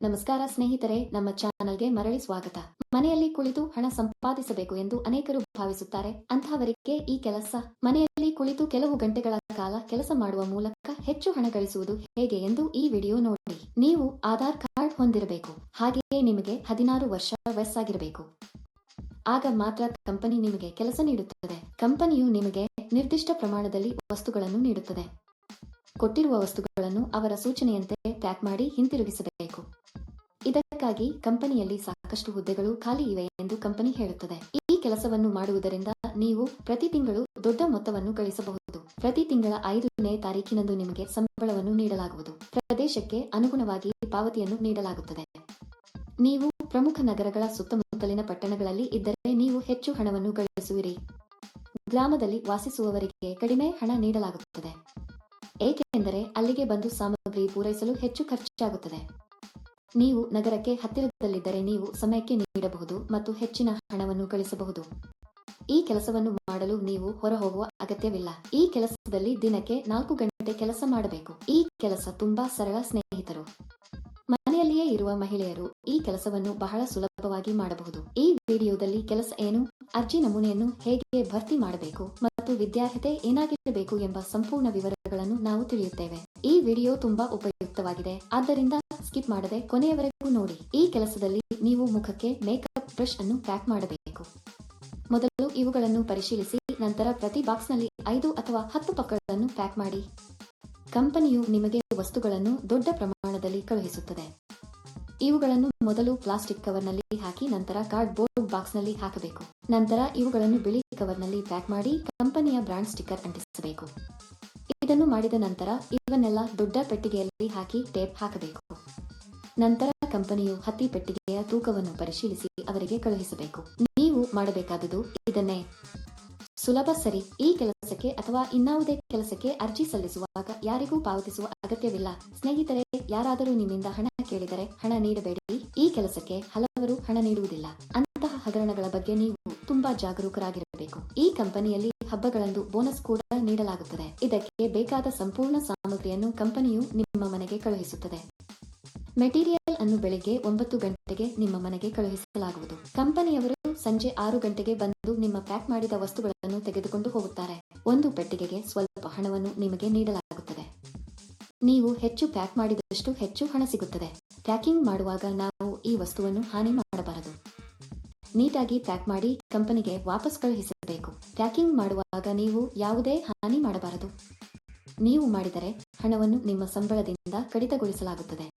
ನಮಸ್ಕಾರ ಸ್ನೇಹಿತರೆ, ನಮ್ಮ ಚಾನಲ್ಗೆ ಮರಳಿ ಸ್ವಾಗತ. ಮನೆಯಲ್ಲಿ ಕುಳಿತು ಹಣ ಸಂಪಾದಿಸಬೇಕು ಎಂದು ಅನೇಕರು ಭಾವಿಸುತ್ತಾರೆ. ಅಂತಹವರಿಗೆ ಈ ಕೆಲಸ, ಮನೆಯಲ್ಲಿ ಕುಳಿತು ಕೆಲವು ಗಂಟೆಗಳ ಕಾಲ ಕೆಲಸ ಮಾಡುವ ಮೂಲಕ ಹೆಚ್ಚು ಹಣ ಗಳಿಸುವುದು ಹೇಗೆ ಎಂದು ಈ ವಿಡಿಯೋ ನೋಡಿ. ನೀವು ಆಧಾರ್ ಕಾರ್ಡ್ ಹೊಂದಿರಬೇಕು. ಹಾಗೆಯೇ ನಿಮಗೆ ಹದಿನಾರು ವರ್ಷ ವಯಸ್ಸಾಗಿರಬೇಕು. ಆಗ ಮಾತ್ರ ಕಂಪನಿ ನಿಮಗೆ ಕೆಲಸ ನೀಡುತ್ತದೆ. ಕಂಪನಿಯು ನಿಮಗೆ ನಿರ್ದಿಷ್ಟ ಪ್ರಮಾಣದಲ್ಲಿ ವಸ್ತುಗಳನ್ನು ನೀಡುತ್ತದೆ. ಕೊಟ್ಟಿರುವ ವಸ್ತುಗಳನ್ನು ಅವರ ಸೂಚನೆಯಂತೆ ಪ್ಯಾಕ್ ಮಾಡಿ ಹಿಂತಿರುಗಿಸಬೇಕು. ಇದಕ್ಕಾಗಿ ಕಂಪನಿಯಲ್ಲಿ ಸಾಕಷ್ಟು ಹುದ್ದೆಗಳು ಖಾಲಿ ಇವೆ ಎಂದು ಕಂಪನಿ ಹೇಳುತ್ತದೆ. ಈ ಕೆಲಸವನ್ನು ಮಾಡುವುದರಿಂದ ನೀವು ಪ್ರತಿ ತಿಂಗಳು ದೊಡ್ಡ ಮೊತ್ತವನ್ನು ಗಳಿಸಬಹುದು. ಪ್ರತಿ ತಿಂಗಳ ಐದನೇ ತಾರೀಕಿನಂದು ನಿಮಗೆ ಸಂಬಳವನ್ನು ನೀಡಲಾಗುವುದು. ಪ್ರದೇಶಕ್ಕೆ ಅನುಗುಣವಾಗಿ ಪಾವತಿಯನ್ನು ನೀಡಲಾಗುತ್ತದೆ. ನೀವು ಪ್ರಮುಖ ನಗರಗಳ ಸುತ್ತಮುತ್ತಲಿನ ಪಟ್ಟಣಗಳಲ್ಲಿ ಇದ್ದರೆ ನೀವು ಹೆಚ್ಚು ಹಣವನ್ನು ಗಳಿಸುವಿರಿ. ಗ್ರಾಮದಲ್ಲಿ ವಾಸಿಸುವವರಿಗೆ ಕಡಿಮೆ ಹಣ ನೀಡಲಾಗುತ್ತದೆ. ಏಕೆಂದರೆ ಅಲ್ಲಿಗೆ ಬಂದು ಸಾಮಗ್ರಿ ಪೂರೈಸಲು ಹೆಚ್ಚು ಖರ್ಚಾಗುತ್ತದೆ. ನೀವು ನಗರಕ್ಕೆ ಹತ್ತಿರದಲ್ಲಿದ್ದರೆ ನೀವು ಸಮಯಕ್ಕೆ ನೀಡಬಹುದು ಮತ್ತು ಹೆಚ್ಚಿನ ಹಣವನ್ನು ಗಳಿಸಬಹುದು ಈ ಕೆಲಸವನ್ನು ಮಾಡಲು ನೀವು ಹೊರಹೋಗುವ ಅಗತ್ಯವಿಲ್ಲ. ಈ ಕೆಲಸದಲ್ಲಿ ದಿನಕ್ಕೆ ನಾಲ್ಕು ಗಂಟೆ ಕೆಲಸ ಮಾಡಬೇಕು. ಈ ಕೆಲಸ ತುಂಬಾ ಸರಳ ಸ್ನೇಹಿತರು. ಮನೆಯಲ್ಲಿಯೇ ಇರುವ ಮಹಿಳೆಯರು ಈ ಕೆಲಸವನ್ನು ಬಹಳ ಸುಲಭವಾಗಿ ಮಾಡಬಹುದು. ಈ ವಿಡಿಯೋದಲ್ಲಿ ಕೆಲಸ ಏನು, ಅರ್ಜಿ ನಮೂನೆಯನ್ನು ಹೇಗೆ ಭರ್ತಿ ಮಾಡಬೇಕು ಮತ್ತು ವಿದ್ಯಾರ್ಹತೆ ಏನಾಗಿರಬೇಕು ಎಂಬ ಸಂಪೂರ್ಣ ವಿವರಗಳನ್ನು ನಾವು ತಿಳಿಯುತ್ತೇವೆ. ಈ ವಿಡಿಯೋ ತುಂಬಾ ಉಪಯುಕ್ತವಾಗಿದೆ. ಆದ್ದರಿಂದ ಸ್ಕಿಪ್ ಮಾಡದೆ ಕೊನೆಯವರೆಗೂ ನೋಡಿ. ಈ ಕೆಲಸದಲ್ಲಿ ನೀವು ಮುಖಕ್ಕೆ ಮೇಕಪ್ ಬ್ರಷ್ ಅನ್ನು ಪ್ಯಾಕ್ ಮಾಡಬೇಕು. ಮೊದಲು ಇವುಗಳನ್ನು ಪರಿಶೀಲಿಸಿ, ನಂತರ ಪ್ರತಿ ಬಾಕ್ಸ್ನಲ್ಲಿ ಐದು ಅಥವಾ ಹತ್ತು ಪಕ್ಕಗಳನ್ನು ಪ್ಯಾಕ್ ಮಾಡಿ. ಕಂಪನಿಯು ನಿಮಗೆ ವಸ್ತುಗಳನ್ನು ದೊಡ್ಡ ಪ್ರಮಾಣದಲ್ಲಿ ಕಳುಹಿಸುತ್ತದೆ. ಇವುಗಳನ್ನು ಮೊದಲು ಪ್ಲಾಸ್ಟಿಕ್ ಕವರ್ನಲ್ಲಿ ಹಾಕಿ, ನಂತರ ಕಾರ್ಡ್ ಬೋರ್ಡ್ ಬಾಕ್ಸ್ನಲ್ಲಿ ಹಾಕಬೇಕು. ನಂತರ ಇವುಗಳನ್ನು ಬಿಳಿ ಕವರ್ನಲ್ಲಿ ಪ್ಯಾಕ್ ಮಾಡಿ ಕಂಪನಿಯ ಬ್ರಾಂಡ್ ಸ್ಟಿಕ್ಕರ್ ಅಂಟಿಸಬೇಕು. ಇದನ್ನು ಮಾಡಿದ ನಂತರ ಇವನ್ನೆಲ್ಲ ದೊಡ್ಡ ಪೆಟ್ಟಿಗೆಯಲ್ಲಿ ಹಾಕಿ ಟೇಪ್ ಹಾಕಬೇಕು. ನಂತರ ಕಂಪನಿಯು ಹತ್ತಿ ಪೆಟ್ಟಿಗೆಯ ತೂಕವನ್ನು ಪರಿಶೀಲಿಸಿ ಅವರಿಗೆ ಕಳುಹಿಸಬೇಕು. ನೀವು ಮಾಡಬೇಕಾದುದು ಇದನ್ನೇ. ಸುಲಭ ಸರಿ. ಈ ಕೆಲಸಕ್ಕೆ ಅಥವಾ ಇನ್ನಾವುದೇ ಕೆಲಸಕ್ಕೆ ಅರ್ಜಿ ಸಲ್ಲಿಸುವಾಗ ಯಾರಿಗೂ ಪಾವತಿಸುವ ಅಗತ್ಯವಿಲ್ಲ. ಸ್ನೇಹಿತರೆ, ಯಾರಾದರೂ ನಿಮ್ಮಿಂದ ಹಣ ಕೇಳಿದರೆ ಹಣ ನೀಡಬೇಡಿ. ಈ ಕೆಲಸಕ್ಕೆ ಹಲವರು ಹಣ ನೀಡುವುದಿಲ್ಲ. ಅಂತಹ ಹಗರಣಗಳ ಬಗ್ಗೆ ನೀವು ತುಂಬಾ ಜಾಗರೂಕರಾಗಿರಬೇಕು. ಈ ಕಂಪನಿಯಲ್ಲಿ ಹಬ್ಬಗಳಂದು ಬೋನಸ್ ಕೂಡ ನೀಡಲಾಗುತ್ತದೆ. ಇದಕ್ಕೆ ಬೇಕಾದ ಸಂಪೂರ್ಣ ಸಾಮಗ್ರಿಯನ್ನು ಕಂಪನಿಯು ನಿಮ್ಮ ಮನೆಗೆ ಕಳುಹಿಸುತ್ತದೆ. ಮೆಟೀರಿಯಲ್ ಅನ್ನು ಬೆಳಗ್ಗೆ ಒಂಬತ್ತು ಗಂಟೆಗೆ ನಿಮ್ಮ ಮನೆಗೆ ಕಳುಹಿಸಲಾಗುವುದು. ಕಂಪನಿಯವರು ಸಂಜೆ ಆರು ಗಂಟೆಗೆ ಬಂದು ನಿಮ್ಮ ಪ್ಯಾಕ್ ಮಾಡಿದ ವಸ್ತುಗಳನ್ನು ತೆಗೆದುಕೊಂಡು ಹೋಗುತ್ತಾರೆ. ಒಂದು ಪೆಟ್ಟಿಗೆಗೆ ಸ್ವಲ್ಪ ಹಣವನ್ನು ನಿಮಗೆ ನೀಡಲಾಗುತ್ತದೆ. ನೀವು ಹೆಚ್ಚು ಪ್ಯಾಕ್ ಮಾಡಿದಷ್ಟು ಹೆಚ್ಚು ಹಣ ಸಿಗುತ್ತದೆ. ಪ್ಯಾಕಿಂಗ್ ಮಾಡುವಾಗ ನಾವು ಈ ವಸ್ತುವನ್ನು ಹಾನಿ ಮಾಡಬಾರದು. ನೀಟಾಗಿ ಪ್ಯಾಕ್ ಮಾಡಿ ಕಂಪನಿಗೆ ವಾಪಸ್ ಕಳುಹಿಸಬೇಕು. ಪ್ಯಾಕಿಂಗ್ ಮಾಡುವಾಗ ನೀವು ಯಾವುದೇ ಹಾನಿ ಮಾಡಬಾರದು. ನೀವು ಮಾಡಿದರೆ ಹಣವನ್ನು ನಿಮ್ಮ ಸಂಬಳದಿಂದ ಕಡಿತಗೊಳಿಸಲಾಗುತ್ತದೆ.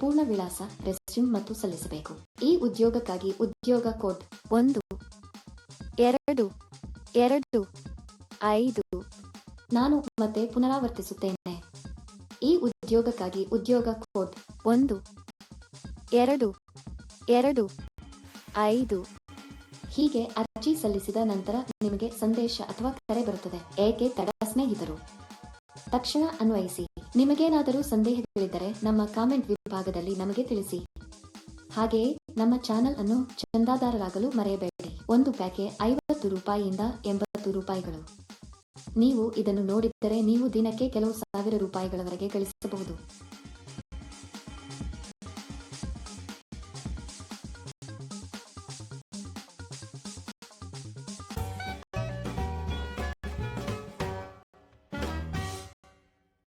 ಪೂರ್ಣ ವಿಳಾಸ ರೆಸ್ಯೂಮ್ ಮತ್ತು ಸಲ್ಲಿಸಬೇಕು. ಈ ಉದ್ಯೋಗಕ್ಕಾಗಿ ಉದ್ಯೋಗ ಕೋಡ್ ಒಂದು, ಎರಡು ಎರಡು, ಐದು, ನಾನು ಮತ್ತೆ ಪುನರಾವರ್ತಿಸುತ್ತೇನೆ. ಈ ಉದ್ಯೋಗಕ್ಕಾಗಿ ಉದ್ಯೋಗ ಕೋಡ್ ಒಂದು, ಎರಡು ಎರಡು, ಐದು. ಹೀಗೆ ಅರ್ಜಿ ಸಲ್ಲಿಸಿದ ನಂತರ ನಿಮಗೆ ಸಂದೇಶ ಅಥವಾ ಕರೆ ಬರುತ್ತದೆ. ಏಕೆ ತಡ ಸ್ನೇಹಿತರು? ತಕ್ಷಣ ಅನ್ವಯಿಸಿ. ನಿಮಗೇನಾದರೂ ಸಂದೇಹಗಳಿದ್ದರೆ ನಮ್ಮ ಕಾಮೆಂಟ್ ವಿಭಾಗದಲ್ಲಿ ನಮಗೆ ತಿಳಿಸಿ. ಹಾಗೆಯೇ ನಮ್ಮ ಚಾನೆಲ್ ಅನ್ನು ಚಂದಾದಾರರಾಗಲು ಮರೆಯಬೇಡಿ. ಒಂದು ಪ್ಯಾಕೆ ಐವತ್ತು ರೂಪಾಯಿಯಿಂದ ಎಂಬತ್ತು ರೂಪಾಯಿಗಳು. ನೀವು ಇದನ್ನು ನೋಡಿದ್ದರೆ ನೀವು ದಿನಕ್ಕೆ ಕೆಲವು ಸಾವಿರ ರೂಪಾಯಿಗಳವರೆಗೆ ಗಳಿಸಬಹುದು.